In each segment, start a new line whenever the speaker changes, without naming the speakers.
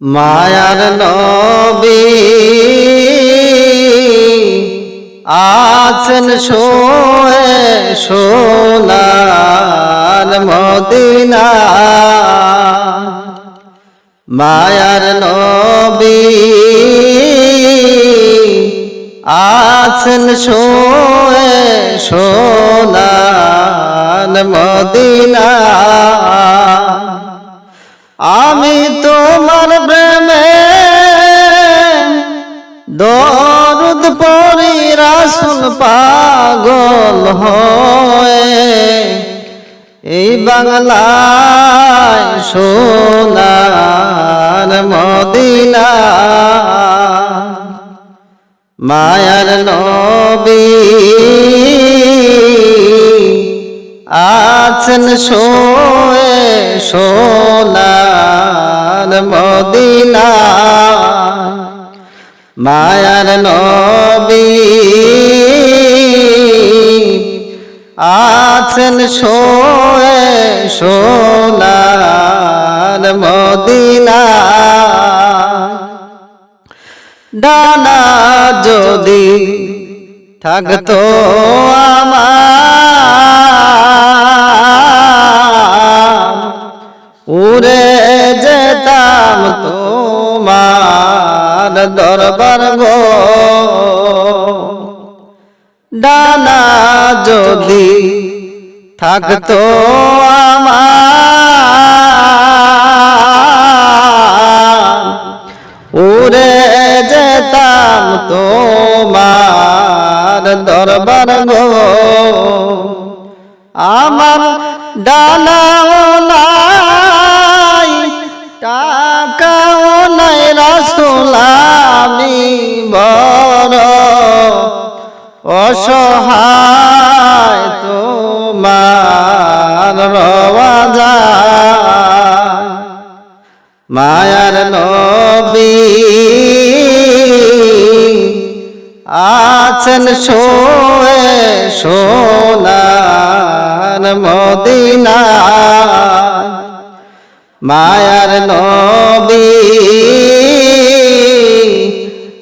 মায়ার নবী আছেন শোয়ে সোনার মদিনা। মায়ার নবী আছেন শোয়ে সোনার মদিনা। পাগল এই বাংলায় সোনার মদিনা। মায়ার নবী আছেন শোয়ে সোনার মদিনা। মায়ার নবী আছেন শোয়ে সোনার মদিনা। ডানা যদি থাকতো আমার উড়ে দরবার গো। ডানা যদি থাকতো আমার উড়ে যেতাম তোমার দরবার গো। আমার ডানাও মায়ার নবী আছেন শোয়ে সোনার মদিনা। মায়ার নবী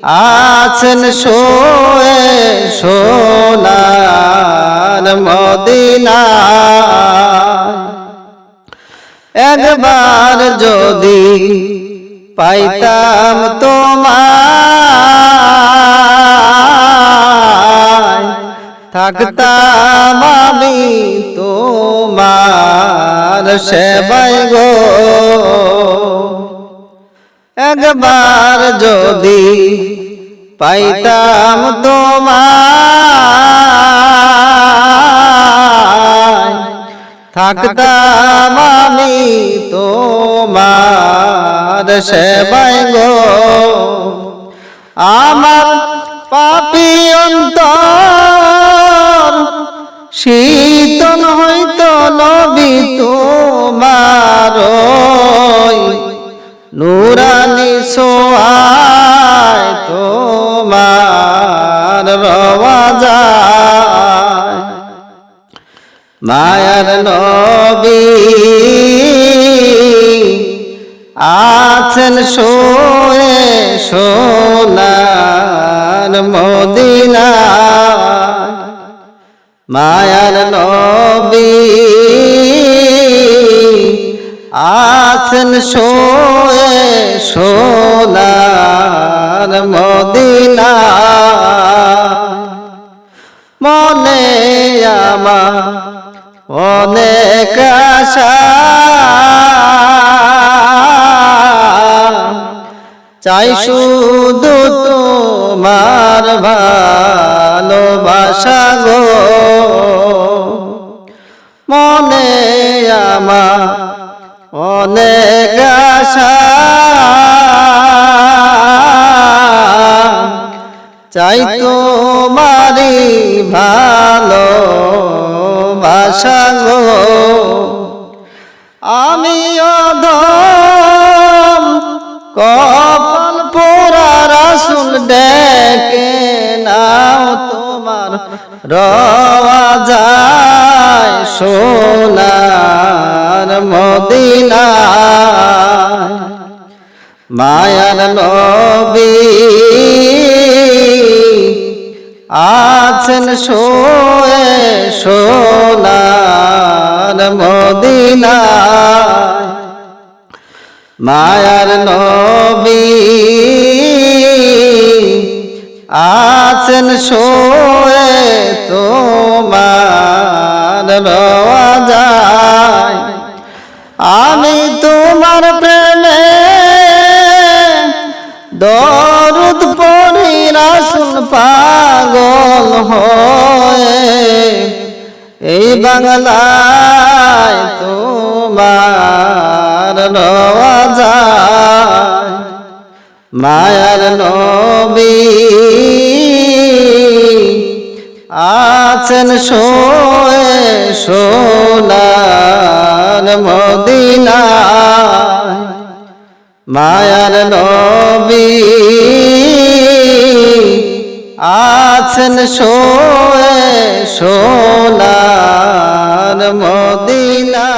আছেন শোয়ে সোনার মদিনা। একবার যদি পাইতাম তোমার থাকতাম আমি তোমার সেবাই গো। একবার যদি পাইতাম তোমার থাকতাম সেবাই গো আমার পাপি অন্তর শীতল হইতো নবী তোমার নুরানি সোয়ায় তোমার রওয়া মায়ার নবী আছেন শোয়ে সোনার মদিনা। মায়ার নবী আছেন শোয়ে সোনার মদিনা। মনে আমার অনেক আশা। চাই শুধু তোমার ভালোবাসা গো। মনে আমার অনেক আশা। চাই তোমারি ভালো বাসা গো। রওয়া যায় সোনার মদিনা মায়ার নবী আছেন শোয়ে সোনার মদিনা মায়ার নবী আছেন শোয়ে আমি তোমার প্রেমে দরুদ পড়ি, রাসুল পাগল হয়ে। এই বাংলায় তোমার মায়ার নবী আছেন শোয়ে সোনার মদিনা। মায়ার নবী আছেন শোয়ে সোনার মদিনা।